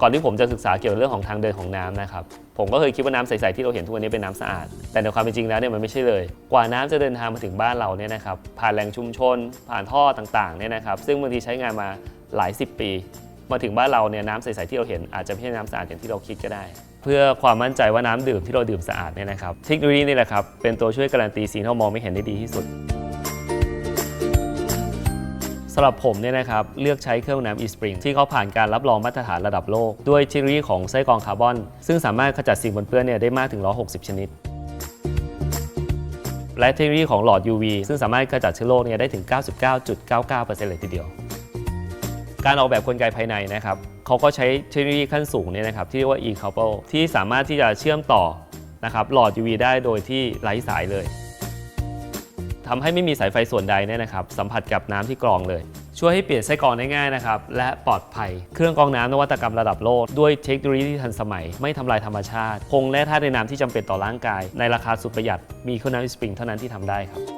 ก่อนที่ผมจะศึกษาเกี่ยวกับเรื่องของทางเดินของน้ำนะครับ ผมก็เคยคิดว่าน้ำใสๆที่เราเห็นทุกวันนี้เป็นน้ำสะอาด แต่ในความเป็นจริงแล้วเนี่ยมันไม่ใช่เลย กว่าน้ำจะเดินทางมาถึงบ้านเราเนี่ยนะครับ ผ่านแหล่งชุมชน ผ่านท่อต่างๆเนี่ยนะครับ ซึ่งบางทีใช้งานมาหลายสิบปี มาถึงบ้านเราเนี่ยน้ำใสๆที่เราเห็นอาจจะไม่ใช่น้ำสะอาดอย่างที่เราคิดก็ได้ เพื่อความมั่นใจว่าน้ำดื่มที่เราดื่มสะอาดเนี่ยนะครับ เทคโนโลยีนี่แหละครับเป็นตัวช่วยการันตีสิ่งที่เรามองไม่เห็นได้ดีที่สุดำหรับผมเนี่ยนะครับเลือกใช้เครื่องน้ำ eSpring ที่เขาผ่านการรับรองมาตรฐานระดับโลก ด้วยเทคโนโลยีของไส้กรองคาร์บอน ซึ่งสามารถขจัดสิ่งปนเปื้อนเนี่ยได้มากถึง 160 ชนิด และเทคโนโลยีของหลอด UV ซึ่งสามารถขจัดเชื้อโรคเนี่ยได้ถึง 99.99%เลยทีเดียว การออกแบบกลไกภายในนะครับเขาก็ใช้เทคโนโลยีขั้นสูงเนี่ยนะครับที่เรียกว่า e-couple ที่สามารถที่จะเชื่อมต่อนะครับหลอด UV ได้โดยที่ไร้สายเลย ทำให้ไม่มีสายไฟส่วนใดเนี่ยนะครับสัมผัสกับน้ำที่กรองเลย ช่วยให้เปลี่ยนไส้กรองได้ง่ายนะครับและปลอดภัย เครื่องกรองน้ำนวัตกรรมระดับโลก ด้วยเทคโนโลยีที่ทันสมัย ไม่ทำลายธรรมชาติ คงแร่ธาตุในน้ำที่จำเป็นต่อร่างกาย ในราคาสุดประหยัดมีเครื่องน้ำสปริงเท่านั้นที่ทำได้ครับ